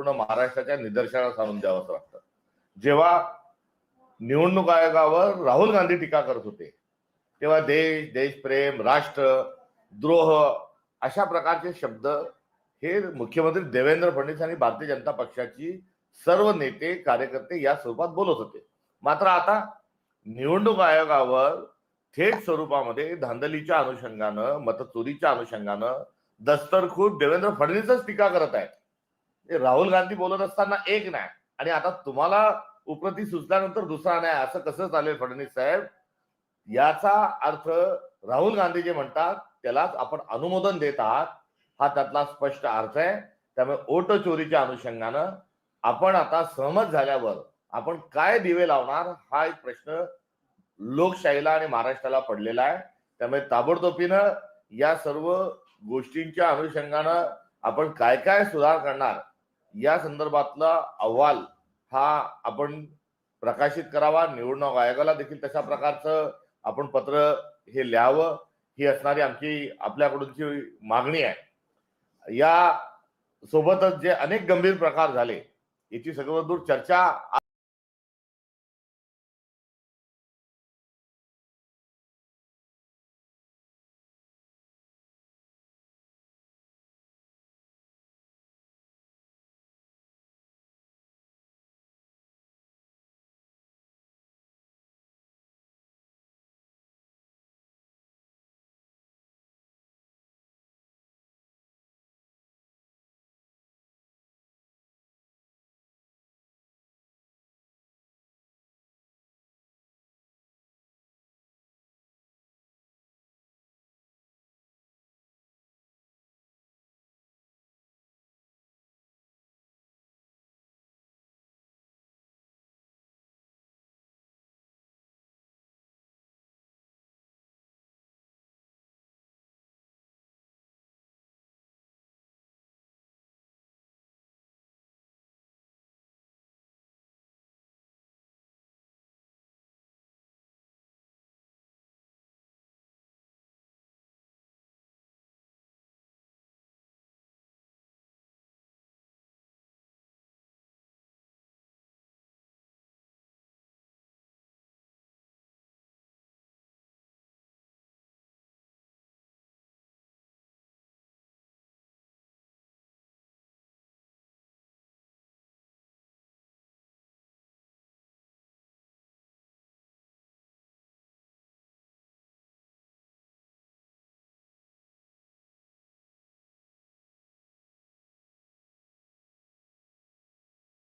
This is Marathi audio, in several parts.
संपूर्ण महाराष्ट्राच्या निदर्शनास आणून द्यावं लागतं जेव्हा निवडणूक आयोगावर राहुल गांधी टीका करत होते तेव्हा देश देशप्रेम राष्ट्र द्रोह अशा प्रकारचे शब्द हे मुख्यमंत्री देवेंद्र फडणवीस आणि भारतीय जनता पक्षाची सर्व नेते कार्यकर्ते या स्वरूपात बोलत होते. मात्र आता निवडणूक आयोगावर थेट स्वरूपामध्ये धांदलीच्या अनुषंगानं मतचोरीच्या अनुषंगानं दस्तरखुद देवेंद्र फडणवीसच टीका करत आहेत. राहुल गांधी बोलत असताना एक नाही. आणि आता तुम्हाला उपरती सुचल्यानंतर दुसरा नाही. असं कसं चालेल फडणवीस साहेब? याचा अर्थ राहुल गांधी जे म्हणतात त्यालाच आपण अनुमोदन देत आहात. हा त्यातला स्पष्ट अर्थ आहे. त्यामुळे ओट चोरीच्या अनुषंगानं आपण आता सहमत झाल्यावर आपण काय दिवे लावणार? हा एक प्रश्न लोकशाहीला आणि महाराष्ट्राला पडलेला आहे. त्यामुळे ताबडतोबीनं या सर्व गोष्टींच्या अनुषंगानं आपण काय काय सुधार करणार? या संदर्भातला अहवाल हा आपण प्रकाशित करावा. निवडणूक आयोगाला देखील तशा प्रकारचं आपण पत्र हे लिहावं. ही असणारी आमची आपल्याकडूनची मागणी आहे. या सोबतच जे अनेक गंभीर प्रकार झाले याची सर्वदूर चर्चा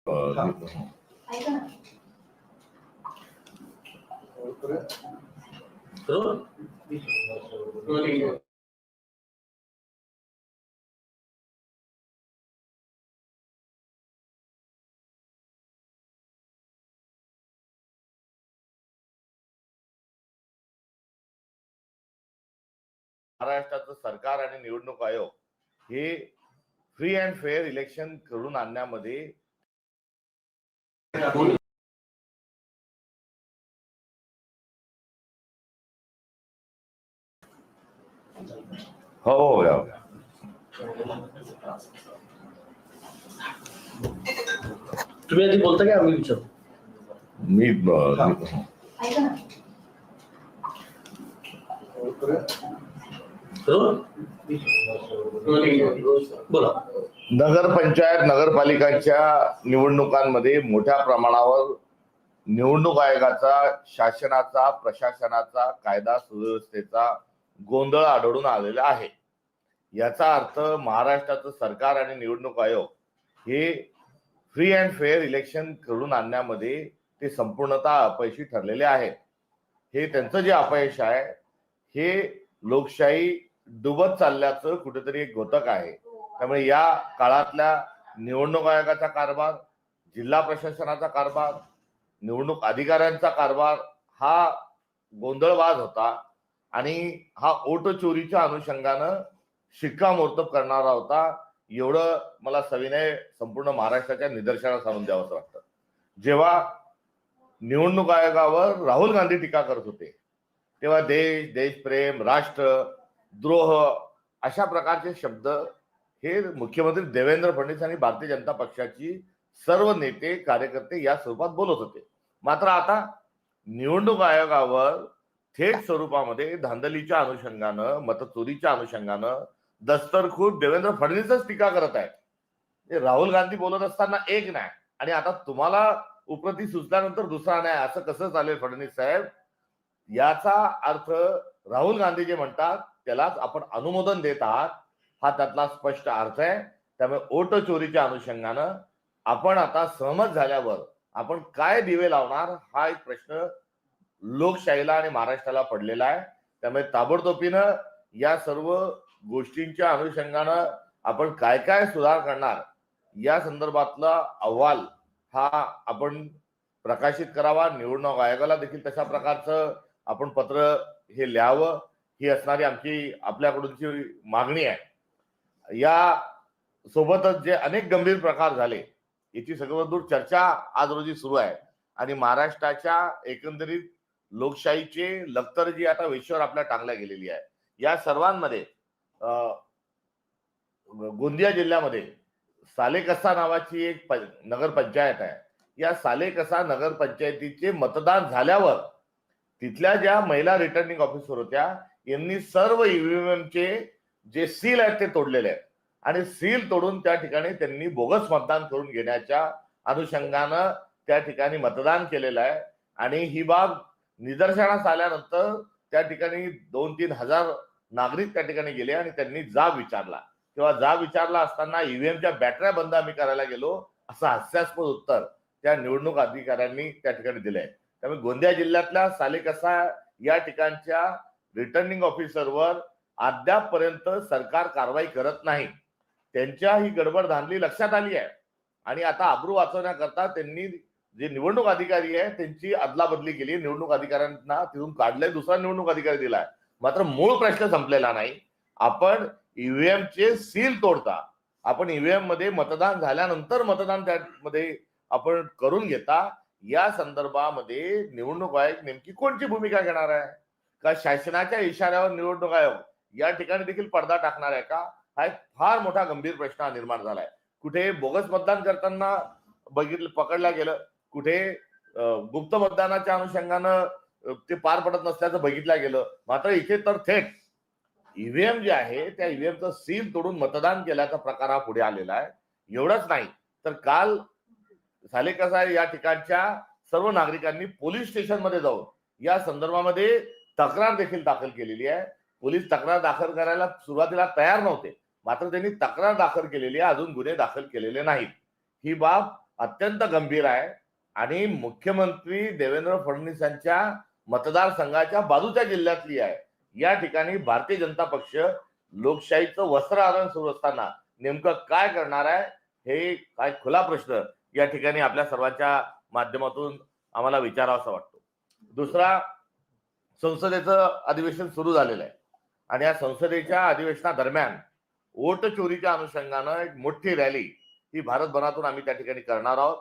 अं, महाराष्ट्राचं सरकार आणि निवडणूक आयोग हे फ्री अँड फेअर इलेक्शन करून आणण्यामध्ये हो हो या. तुम्ही आधी बोलता का? आम्ही विचारू. मी अं, बोला. नगरपंचायत नगरपालिकांच्या निवडणुकांमध्ये मोठ्या प्रमाणावर निवडणूक आयोगाचा शासनाचा प्रशासनाचा कायदा सुव्यवस्थेचा गोंधळ आढळून आलेला आहे. याचा अर्थ महाराष्ट्राचं सरकार आणि निवडणूक आयोग हे फ्री अँड फेअर इलेक्शन करून आणण्यामध्ये ते संपूर्णतः अपयशी ठरलेले आहेत. हे त्यांचं जे अपयश आहे हे लोकशाही डुबत चालल्याचं कुठेतरी एक घोतक आहे. त्यामुळे या काळातल्या निवडणूक आयोगाचा कारभार जिल्हा प्रशासनाचा कारभार निवडणूक अधिकाऱ्यांचा कारभार हा गोंधळवाद होता आणि हा ओट चोरीच्या अनुषंगानं शिक्कामोर्तब करणारा होता. एवढं मला सविनय संपूर्ण महाराष्ट्राच्या निदर्शनास आणून द्यावं वाटतं. जेव्हा निवडणूक आयोगावर राहुल गांधी टीका करत होते तेव्हा देश देशप्रेम राष्ट्र द्रोह अशा प्रकारचे शब्द हे मुख्यमंत्री देवेंद्र फडणवीस आणि भारतीय जनता पक्षाची सर्व नेते कार्यकर्ते या स्वरूपात बोलत होते. मात्र आता निवडणूक आयोगावर थेट स्वरूपामध्ये धांदलीच्या अनुषंगानं मतचोरीच्या अनुषंगानं दस्तरखुद देवेंद्र फडणवीसच टीका करत आहेत. हे राहुल गांधी बोलत असताना एक नाही. आणि आता तुम्हाला उपरती सुचल्यानंतर दुसरा नाही. असं कसं चालेल फडणवीस साहेब? याचा अर्थ राहुल गांधी जे म्हणतात त्यालाच आपण अनुमोदन देत आहात हा त्यातला स्पष्ट अर्थ आहे. त्यामुळे ओट चोरीच्या अनुषंगानं आपण आता सहमत झाल्यावर आपण काय दिवे लावणार हा एक प्रश्न लोकशाहीला आणि महाराष्ट्राला पडलेला आहे. त्यामुळे ताबडतोबीनं या सर्व गोष्टींच्या अनुषंगानं आपण काय काय सुधार करणार या संदर्भातला अहवाल हा आपण प्रकाशित करावा. निवडणूक आयोगाला देखील तशा प्रकारचं आपण पत्र हे लिहावं. ही असणारी आमची आपल्याकडूनची मागणी आहे. या सोबतच जे अनेक गंभीर प्रकार झाले याची सगळं चर्चा आज रोजी सुरू आहे. आणि महाराष्ट्राच्या एकंदरीत लोकशाहीचे लखतर जी आता वेशीवर आपल्या टांगल्या गेलेली आहे. या सर्वांमध्ये अं, गोंदिया जिल्ह्यामध्ये सालेकसा नावाची एक नगरपंचायत आहे. या सालेकसा नगरपंचायतीचे मतदान झाल्यावर तिथल्या ज्या महिला रिटर्निंग ऑफिसर होत्या यांनी सर्व ईव्हीएमचे जे सील आहेत ते तोडलेले आहेत. आणि सील तोडून त्या ठिकाणी त्यांनी बोगस मतदान करून घेण्याच्या अनुषंगानं त्या ठिकाणी मतदान केलेलं आहे. आणि ही बाब निदर्शनास आल्यानंतर त्या ठिकाणी दोन तीन हजार नागरिक त्या ठिकाणी गेले आणि त्यांनी जाब विचारला. किंवा जाब विचारला असताना ईव्हीएमच्या बॅटऱ्या बंद आम्ही करायला गेलो असं हास्यास्पद उत्तर त्या निवडणूक अधिकाऱ्यांनी त्या ठिकाणी दिलंय. त्यामुळे गोंदिया जिल्ह्यातल्या सालेकसा या ठिकाणच्या रिटर्निंग ऑफिसरवर अद्यापपर्यंत सरकार कारवाई करत नाही. त्यांच्या ही गडबड धांदली लक्षात आली आहे. आणि आता अब्रू वाचवण्याकरता त्यांनी जे निवडणूक अधिकारी आहे त्यांची अदलाबदली केली. निवडणूक अधिकाऱ्यांना तिथून काढलंय दुसरा निवडणूक अधिकारी दिलाय. मात्र मूळ प्रश्न संपलेला नाही. आपण ईव्हीएम चे सील तोडता. आपण ईव्हीएममध्ये मतदान झाल्यानंतर मतदान त्यामध्ये आपण करून घेता. या संदर्भामध्ये निवडणूक आयोग नेमकी कोणची भूमिका घेणार आहे? का शासनाच्या इशाऱ्यावर निवडणूक आयोग या ठिकाणी देखील पडदा टाकणार आहे का? हा एक फार मोठा गंभीर प्रश्न हा निर्माण झालाय. कुठे बोगस मतदान करताना बघितलं पकडला गेलं कुठे गुप्त मतदानाच्या अनुषंगानं ते पार पडत नसल्याचं बघितलं गेलं. मात्र इथे तर थेट ईव्हीएम जे आहे त्या ईव्हीएमचं सील तोडून मतदान केल्याचा प्रकार हा पुढे आलेला आहे. एवढंच नाही तर काल झाले कसं आहे या ठिकाणच्या सर्व नागरिकांनी पोलीस स्टेशनमध्ये जाऊन या संदर्भामध्ये तक्रार देखील दाखल केलेली आहे. पोलीस तक्रार दाखल करायला सुरुवातीला तयार नव्हते. मात्र त्यांनी तक्रार दाखल केलेली आहे. अजून गुन्हे दाखल केलेले नाहीत. ही बाब अत्यंत गंभीर आहे आणि मुख्यमंत्री देवेंद्र फडणवीस यांच्या मतदारसंघाच्या बाजूच्या जिल्ह्यातली आहे. या ठिकाणी भारतीय जनता पक्ष लोकशाहीचं वस्त्रहरण सुरू असताना नेमकं काय करणार आहे? हे काय खुला प्रश्न या ठिकाणी आपल्या सर्वांच्या माध्यमातून आम्हाला विचारावासा वाटतो. दुसरा संसदेचं अधिवेशन सुरू झालेलं आहे. आणि या संसदेच्या अधिवेशनादरम्यान वोट चोरीच्या अनुषंगानं एक मोठी रॅली ही भारतभरातून आम्ही त्या ठिकाणी करणार आहोत.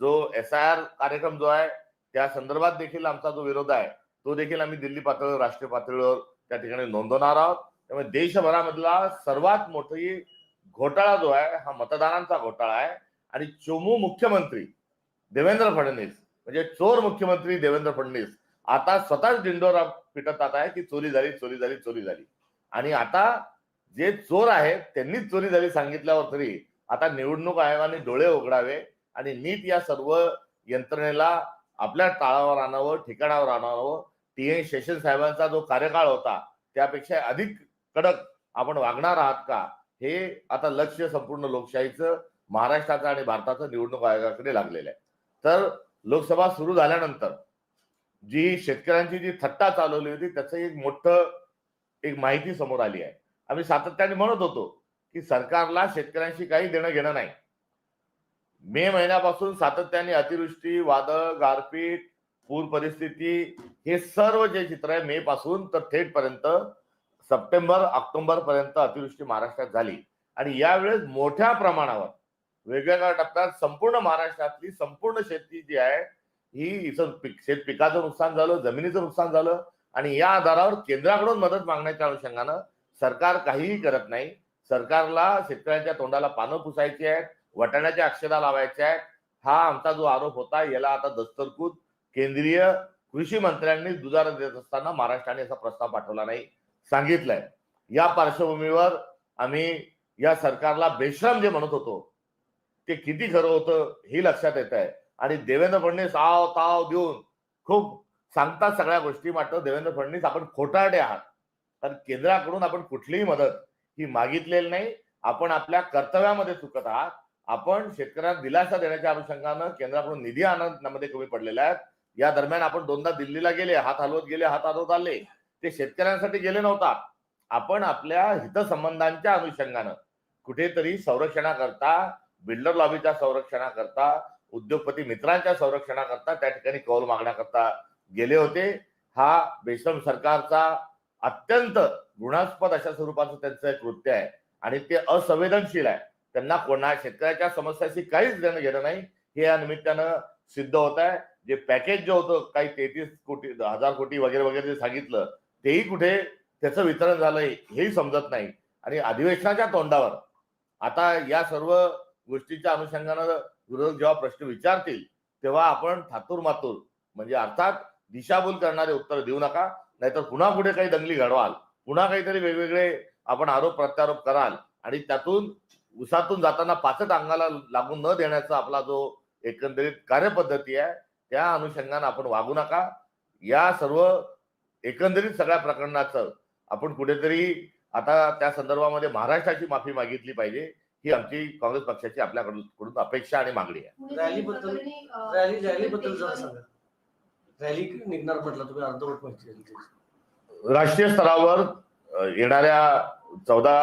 जो एस आय आर कार्यक्रम जो आहे त्या संदर्भात देखील आमचा जो विरोध आहे तो देखील आम्ही दिल्ली पातळीवर राष्ट्रीय पातळीवर त्या ठिकाणी नोंदवणार आहोत. त्यामुळे देशभरामधला सर्वात मोठी घोटाळा जो आहे हा मतदानांचा घोटाळा आहे. आणि चोमू मुख्यमंत्री देवेंद्र फडणवीस म्हणजे चोर मुख्यमंत्री देवेंद्र फडणवीस आता स्वतःच दिंडोरा पिटतात आहे की चोरी झाली चोरी झाली चोरी झाली. आणि आता जे चोर आहेत त्यांनीच चोरी झाली सांगितल्यावर तरी आता निवडणूक आयोगाने डोळे उघडावे आणि नीट या सर्व यंत्रणेला आपल्या टाळावर आणावं ठिकाणावर आणावं. टी एन शेषन साहेबांचा जो कार्यकाळ होता त्यापेक्षा अधिक कडक आपण वागणार आहात का? हे आता लक्ष संपूर्ण लोकशाहीचं महाराष्ट्राचं आणि भारताचं निवडणूक आयोगाकडे लागलेलं आहे. तर लोकसभा सुरू झाल्यानंतर जी शेतकऱ्यांची जी थट्टा चालवली होती त्याचं एक मोठं एक माहिती समोर आली आहे. आम्ही सातत्याने म्हणत होतो की सरकारला शेतकऱ्यांशी काही देणं घेणं नाही. मे महिन्यापासून सातत्याने अतिवृष्टी वादळ गारपीट पूर परिस्थिती हे सर्व जे चित्र आहे मे पासून तर थेटपर्यंत सप्टेंबर ऑक्टोबर पर्यंत अतिवृष्टी महाराष्ट्रात झाली. आणि यावेळेस मोठ्या प्रमाणावर वेगवेगळ्या टप्प्यात संपूर्ण महाराष्ट्रातली संपूर्ण शेती जी आहे ही पीक शेत पिकाचं नुकसान झालं जमिनीचं नुकसान झालं आणि या आधारावर केंद्राकडून मदत मागण्याच्या अनुषंगानं सरकार काहीही करत नाही. सरकारला शेतकऱ्यांच्या तोंडाला पानं पुसायची आहेत वटाण्याच्या अक्षरा लावायच्या आहेत. हा आमचा जो आरोप होता याला आता दस्तरकूत केंद्रीय कृषी मंत्र्यांनी दुजारा देत असताना महाराष्ट्राने असा प्रस्ताव पाठवला नाही सांगितलंय. या पार्श्वभूमीवर आम्ही या सरकारला बेश्रम जे म्हणत होतो ते किती खरं होतं हे लक्षात येत आहे आणि देवेंद्र फडणवीस आव ताव देऊन खूप सांगतात सगळ्या गोष्टी मात्र देवेंद्र फडणवीस आपण खोटारडे आहात. कारण केंद्राकडून आपण कुठलीही मदत ही मागितलेली नाही. आपण आपल्या कर्तव्यामध्ये चुकत आहात. आपण शेतकऱ्यांना दिलासा देण्याच्या अनुषंगानं केंद्राकडून निधी आणण्यामध्ये कमी पडलेल्या आहेत. या दरम्यान आपण दोनदा दिल्लीला गेले हात हलवत गेले हात हलवत आले. ते शेतकऱ्यांसाठी गेले नव्हता. आपण आपल्या हितसंबंधांच्या अनुषंगानं कुठेतरी संरक्षणाकरता बिल्डर लॉबीच्या संरक्षणाकरता उद्योगपती मित्रांच्या संरक्षणाकरता त्या ठिकाणी कौल मागण्याकरता गेले होते. हा बेसम सरकारचा अत्यंत गुणास्पद अशा स्वरूपाचं त्यांचं एक कृत्य आहे. आणि ते असंवेदनशील आहे. त्यांना कोणा शेतकऱ्याच्या समस्याशी काहीच देणं घेणं नाही. हे या निमित्तानं सिद्ध होत आहे. जे पॅकेज जे होतं काही तेहतीस कोटी हजार कोटी वगैरे वगैरे जे सांगितलं तेही कुठे त्याचं वितरण झालंय हेही समजत नाही. आणि अधिवेशनाच्या तोंडावर आता या सर्व गोष्टीच्या अनुषंगानं विरोधक जेव्हा प्रश्न विचारतील तेव्हा आपण थातूर मातूर म्हणजे अर्थात दिशाभूल करणारे उत्तर देऊ नका. नाहीतर पुन्हा पुढे काही दंगली घडवाल. पुन्हा काहीतरी वेगवेगळे आपण आरोप प्रत्यारोप कराल. आणि त्यातून उसातून जाताना पाचट अंगाला लागून न देण्याचा आपला जो एकंदरीत कार्यपद्धती आहे त्या अनुषंगानं आपण वागू नका. या सर्व एकंदरीत सगळ्या प्रकरणाचं आपण कुठेतरी आता त्या संदर्भामध्ये महाराष्ट्राची माफी मागितली पाहिजे. ही आमची काँग्रेस पक्षाची आपल्याकडून कडून अपेक्षा आणि मागणी आहे. रॅलीबद्दल- रॅली रॅलीबद्दल जरा सांगा. रॅली निघणार म्हटलं तुम्ही? अर्धवट माहिती. राष्ट्रीय स्तरावर येणाऱ्या चौदा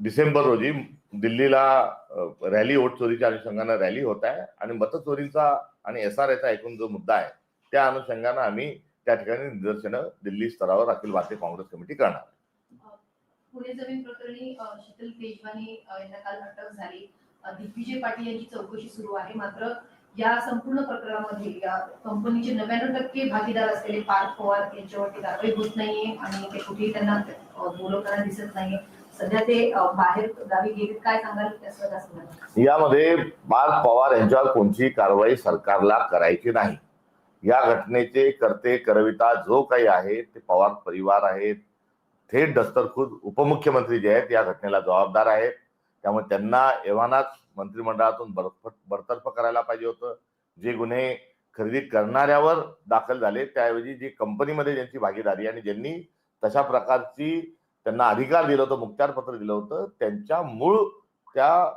डिसेंबर रोजी दिल्लीला रॅली वोट चोरीच्या अनुषंगानं रॅली होत आहे आणि मतचोरीचा आणि एस आर एचा एकूण जो मुद्दा आहे त्या अनुषंगानं आम्ही त्या ठिकाणी निदर्शनं दिल्ली स्तरावर अखिल भारतीय काँग्रेस कमिटी करणार पुणे जमीन प्रकरणी शीतल केजवानी यांना काल अटक झाली. दिग्विजय पाटील यांची चौकशी सुरू आहे. मात्र या संपूर्ण प्रकरणामध्ये या कंपनीचे नव्याण्णव टक्के भागीदार असलेले पार्थ पवार यांच्यावरती कारवाई होत नाहीये आणि ते कुठेही त्यांना बोलवताना दिसत नाहीये. सध्या ते बाहेर गावी गेले. काय सांगाल यामध्ये पार्थ पवार यांच्यावर कोणतीही कारवाई सरकारला करायची नाही. या घटनेचे करते करविता जो काही आहे ते पवार परिवार आहेत थेट दस्तरखुद उपमुख्यमंत्री जे आहेत या घटनेला जबाबदार आहेत. त्यामुळे त्यांना एव्हानाच मंत्रिमंडळातून बरफ बरतर्फ करायला पाहिजे होतं. जे गुन्हे खरेदी करणाऱ्यावर दाखल झाले त्याऐवजी जी कंपनीमध्ये ज्यांची भागीदारी आणि ज्यांनी तशा प्रकारची त्यांना अधिकार दिलं होतं मुक्त्यारपत्र दिलं होतं त्यांच्या मूळ त्या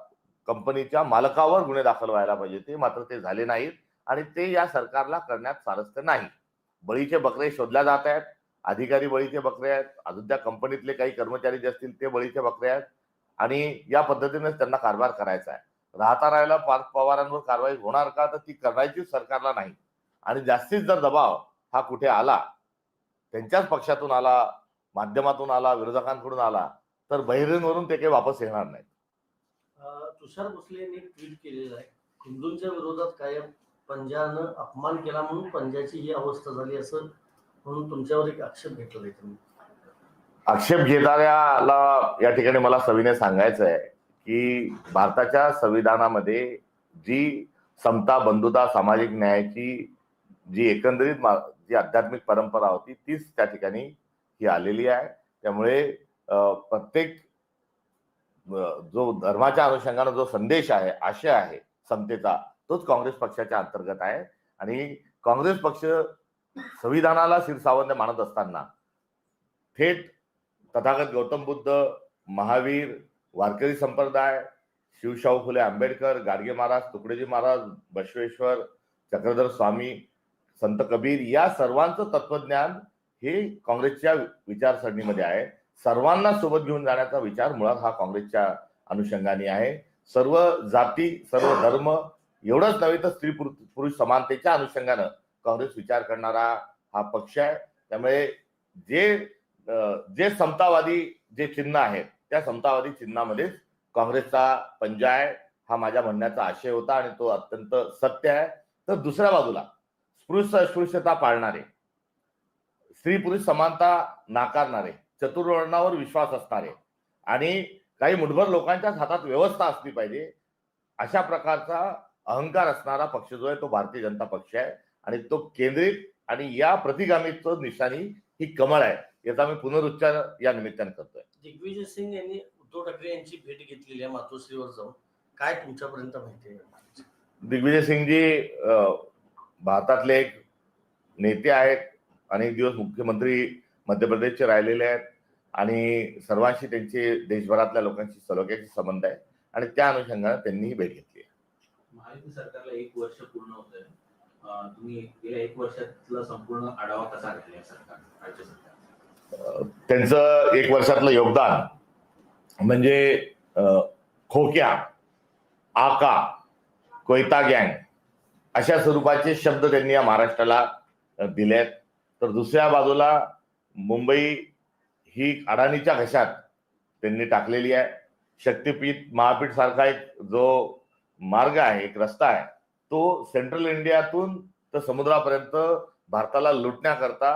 कंपनीच्या मालकावर गुन्हे दाखल व्हायला पाहिजे ते मात्र ते झाले नाहीत आणि ते या सरकारला करण्यात स्वारस्य नाही. बळीचे बकरे शोधल्या जात आहेत. अधिकारी बळीचे बकरे आहेत. अजून त्या कंपनीतले काही कर्मचारी जे असतील ते बळीचे बकरे आहेत. आणि या पद्धतीनेच त्यांना कारभार करायचा आहे. राहता राहायला पार्थ पवारांवर कारवाई होणार का? तर ती करायची सरकारला नाही. आणि जास्तीत जर दबाव हा कुठे आला त्यांच्याच पक्षातून आला माध्यमातून आला विरोधकांकडून आला तर बहिरींवरून ते काही वापस येणार नाही तुषार भोसले यांनी ट्विट केलेलं आहे. हिंदूंच्या विरोधात कायम पंजानं अपमान केला म्हणून पंजाची ही अवस्था झाली असं म्हणून तुमच्यावर एक आक्षेप घेतला तुम्ही. आक्षेप घेणाऱ्याला या ठिकाणी मला सविनय सांगायचं आहे की भारताच्या संविधानामध्ये जी समता बंधुता सामाजिक न्यायाची जी एकंदरीत मा- जी आध्यात्मिक परंपरा होती तीच त्या ठिकाणी ही आलेली आहे. त्यामुळे प्रत्येक जो धर्माच्या अनुषंगानं जो संदेश आहे आशय आहे समतेचा तोच काँग्रेस पक्षाच्या अंतर्गत आहे. आणि काँग्रेस पक्ष संविधानाला शिरसावंत मानत असताना थेट तथागत गौतम बुद्ध महावीर वारकरी संप्रदाय शिवशाहू फुले आंबेडकर गाडगे महाराज तुकडेजी महाराज बसवेश्वर चक्रधर स्वामी संत कबीर या सर्वांचं तत्वज्ञान हे काँग्रेसच्या विचारसरणीमध्ये आहे. सर्वांना सोबत घेऊन जाण्याचा विचार मुळात हा काँग्रेसच्या अनुषंगाने आहे. सर्व जाती सर्व धर्म एवढंच नव्हे तर स्त्री पुरुष समानतेच्या अनुषंगानं काँग्रेस विचार करणारा हा पक्ष आहे. त्यामुळे जे जे समतावादी जे चिन्ह आहेत त्या समतावादी चिन्हामध्येच काँग्रेसचा पंजा आहे हा माझ्या म्हणण्याचा आशय होता आणि तो अत्यंत सत्य आहे. तर दुसऱ्या बाजूला स्पृश्य अस्पृश्यता पाळणारे स्त्री पुरुष समानता नाकारणारे चतुर्वर्णावर विश्वास असणारे आणि काही मुठभर लोकांच्याच हातात व्यवस्था असली पाहिजे अशा प्रकारचा अहंकार असणारा पक्ष जो आहे तो भारतीय जनता पक्ष आहे. आणि तो केंद्रित आणि या प्रतिगामीचं निशाणी ही कमळ आहे याचा मी पुनरुच्चार या निमित्ताने करतोय. दिग्विजय सिंग यांनी उद्धव ठाकरे यांची भेट घेतलेली आहे मातोश्रीवर जाऊन. काय तुमच्यापर्यंत माहिती आहे? दिग्विजय सिंगजी अं, भारतातले एक नेते आहेत अनेक दिवस मुख्यमंत्री मध्य प्रदेशचे राहिलेले आहेत आणि सर्वांशी त्यांचे देशभरातल्या लोकांशी सलोख्याचे संबंध आहे आणि त्या अनुषंगाने त्यांनी ही भेट घेतली आहे. महायुती सरकारला एक वर्ष पूर्ण होत आहे तुम्ही गेल्या एक वर्षातला संपूर्ण आढावा कसा घेतला सरकार राज्य सरकार त्यांचं एक वर्षातलं योगदान म्हणजे खोक्या आका कोयता गँग अशा स्वरूपाचे शब्द त्यांनी या महाराष्ट्राला दिले आहेत तर दुसऱ्या बाजूला मुंबई ही अडाणीच्या घशात त्यांनी टाकलेली आहे. शक्तीपीठ महापीठ सारखा एक जो मार्ग आहे एक रस्ता आहे तो सेंट्रल इंडियातून तर समुद्रापर्यंत भारताला लुटण्याकरता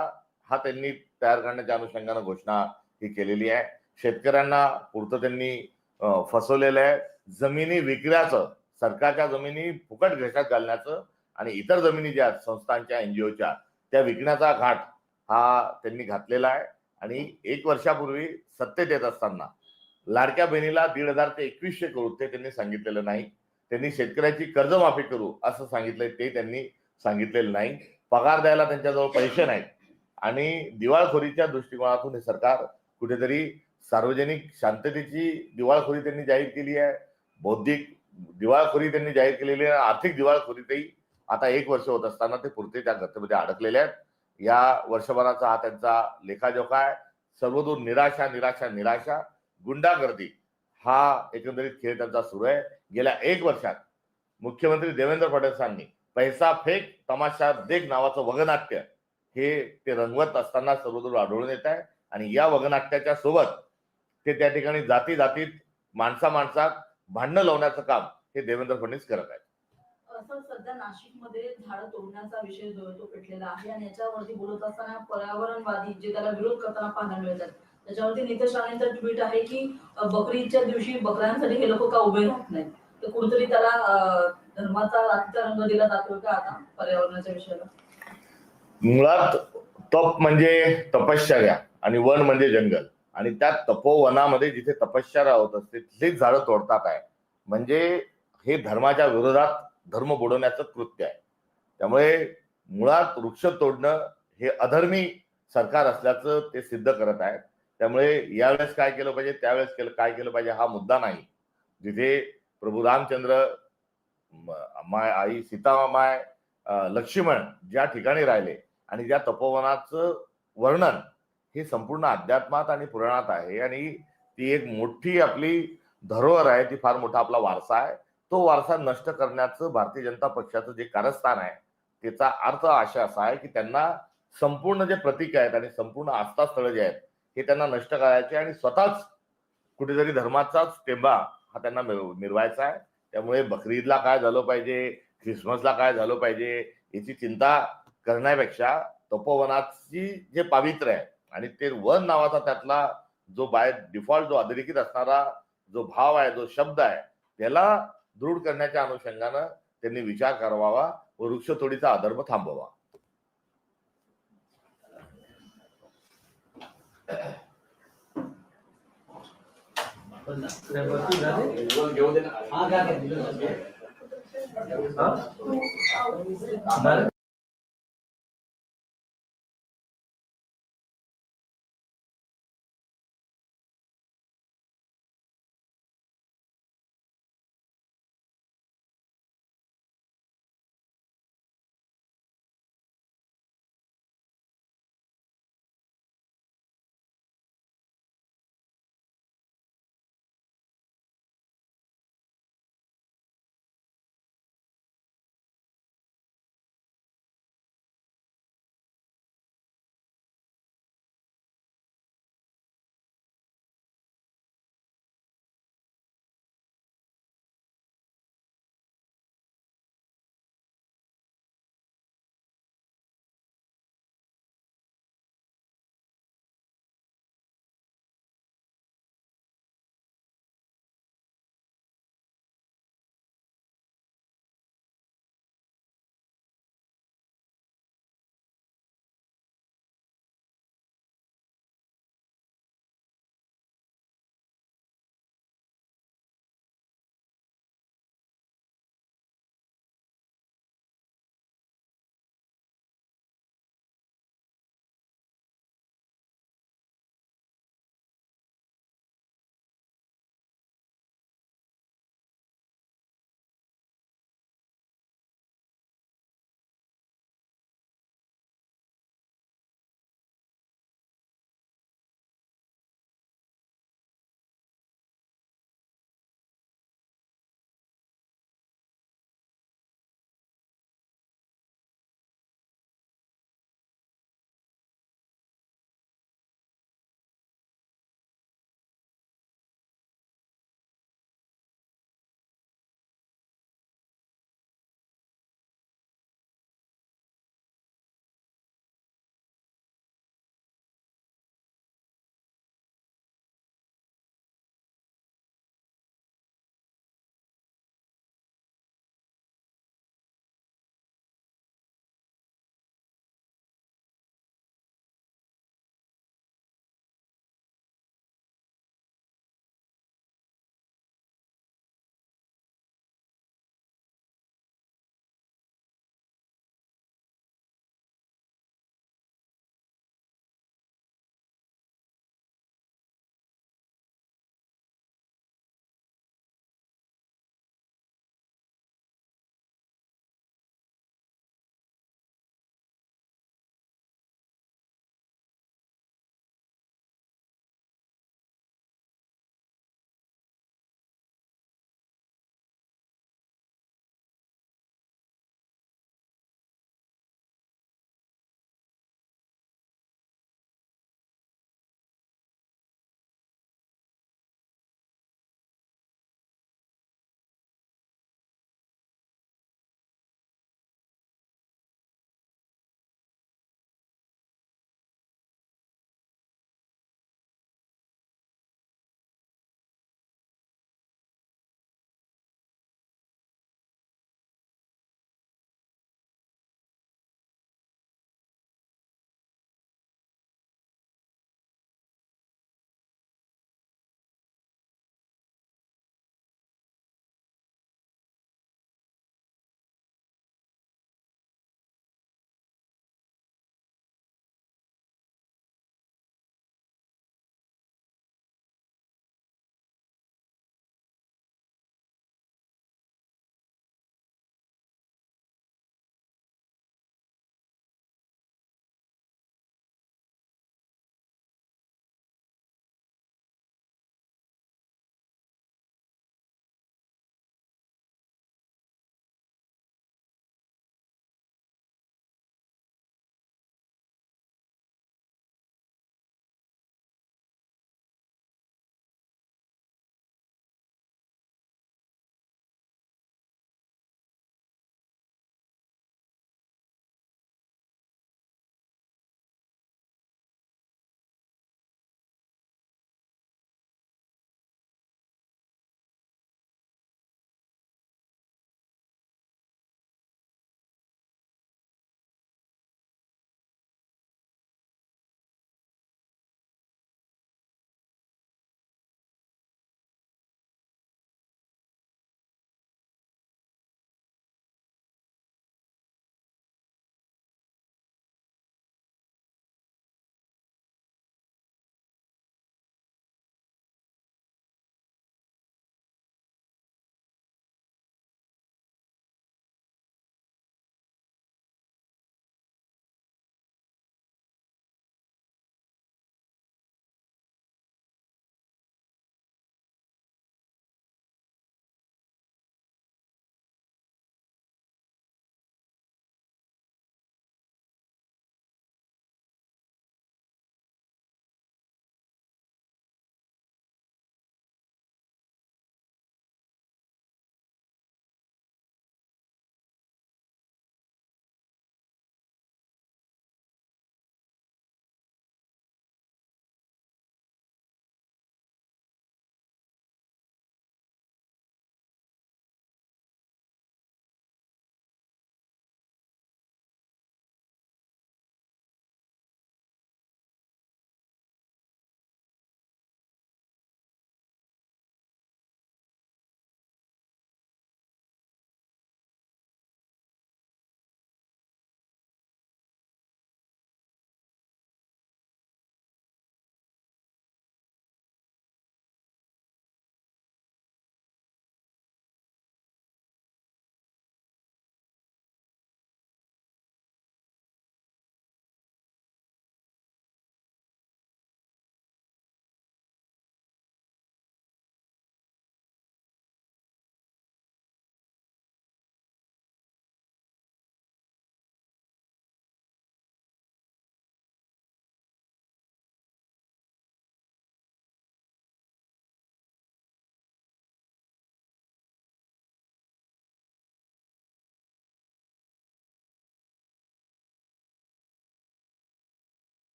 हा त्यांनी तयार करण्याच्या अनुषंगानं घोषणा ही केलेली आहे. शेतकऱ्यांना पुरतं त्यांनी फसवलेलं आहे. जमिनी विकण्याचं सरकारच्या जमिनी फुकट घशात घालण्याचं आणि इतर जमिनी ज्या आहेत संस्थांच्या एनजीओच्या त्या विकण्याचा घाट हा त्यांनी घातलेला आहे. आणि एक वर्षापूर्वी सत्तेत येत असताना लाडक्या बहिणीला दीड हजार ते एकवीसशे करू ते त्यांनी सांगितलेलं नाही. त्यांनी शेतकऱ्याची कर्जमाफी करू असं सांगितलंय ते त्यांनी सांगितलेलं नाही. पगार द्यायला त्यांच्याजवळ पैसे नाहीत. आणि दिवाळखोरीच्या दृष्टिकोनातून हे सरकार कुठेतरी सार्वजनिक शांततेची दिवाळखोरी त्यांनी जाहीर केली आहे. बौद्धिक दिवाळखोरी त्यांनी जाहीर केलेली आहे. आर्थिक दिवाळखोरीतही आता एक वर्ष होत असताना ते पुरते त्या गतीमध्ये अडकलेले आहेत. या वर्षभराचा हा त्यांचा लेखाजोखा आहे. सर्वदूर निराशा निराशा निराशा गुंडागर्दी. हा एकंदरीत खेळ त्यांचा सुरू आहे. गेल्या एक वर्षात मुख्यमंत्री देवेंद्र फडणवीसांनी पैसा फेक तमाशा देख नावाचं वगनाट्य हे ते रंगवत असताना सर्वदूर आढळून येत आहे. आणि या वगनाट्याच्या सोबत ते त्या ठिकाणी जाती जातीत माणसा माणसात भांडणं लावण्याचं काम हे देवेंद्र फडणवीस करत आहेत. असं सध्या नाशिकमध्ये झाडं तोडण्याचा विषय जो आहे तो पेटलेला आहे. आणि याच्यावरती बोलत असताना पर्यावरणवादी जे त्याला विरोध करताना पाहायला मिळतात. त्याच्यावरती नितेश राणेंचं ट्विट आहे की बकरीच्या दिवशी बकऱ्यांसाठी हे लोक का उभे राहत नाहीत? तर कुठेतरी त्याला धर्माचा रात्रीचा रंग दिला जातो का आता पर्यावरणाच्या विषयाला? मुळात तप म्हणजे तपश्चर्या आणि वन म्हणजे जंगल. आणि त्या तपोवनामध्ये जिथे तपश्चर्या होत असते तिथेच झाडं तोडतात आहे. म्हणजे हे धर्माच्या विरोधात धर्म बुडवण्याचं कृत्य आहे. त्यामुळे मुळात वृक्ष तोडणं हे अधर्मी सरकार असल्याचं ते सिद्ध करत आहेत. त्यामुळे यावेळेस काय केलं पाहिजे त्यावेळेस केलं काय केलं पाहिजे हा मुद्दा नाही. जिथे प्रभू रामचंद्र माय आई सीतामाय माय लक्ष्मण ज्या ठिकाणी राहिले आणि ज्या तपोवनाचं वर्णन हे संपूर्ण अध्यात्मात आणि पुराणात आहे आणि ती एक मोठी आपली धरोहर आहे ती फार मोठा आपला वारसा आहे. तो वारसा नष्ट करण्याचं भारतीय जनता पक्षाचं जे कारस्थान आहे त्याचा अर्थ असा असा आहे की त्यांना संपूर्ण जे प्रतीक आहेत आणि संपूर्ण आस्थास्थळं जे आहेत हे त्यांना नष्ट करायचे आणि स्वतःच कुठेतरी धर्माचाच टेंबा हा त्यांना मिरव- मिरवायचा आहे. त्यामुळे बकरीदला काय झालं पाहिजे ख्रिसमसला काय झालं पाहिजे याची चिंता करण्यापेक्षा तपोवनाची जे पावित्र्य आहे आणि ते वन नावाचा त्यातला जो बाय डिफॉल्ट जो अधोरेखित असणारा जो भाव आहे जो शब्द आहे त्याला दृढ करण्याच्या अनुषंगानं त्यांनी विचार करावा व वृक्षतोडीचा अधर्म थांबवा घेऊ दे ना हा?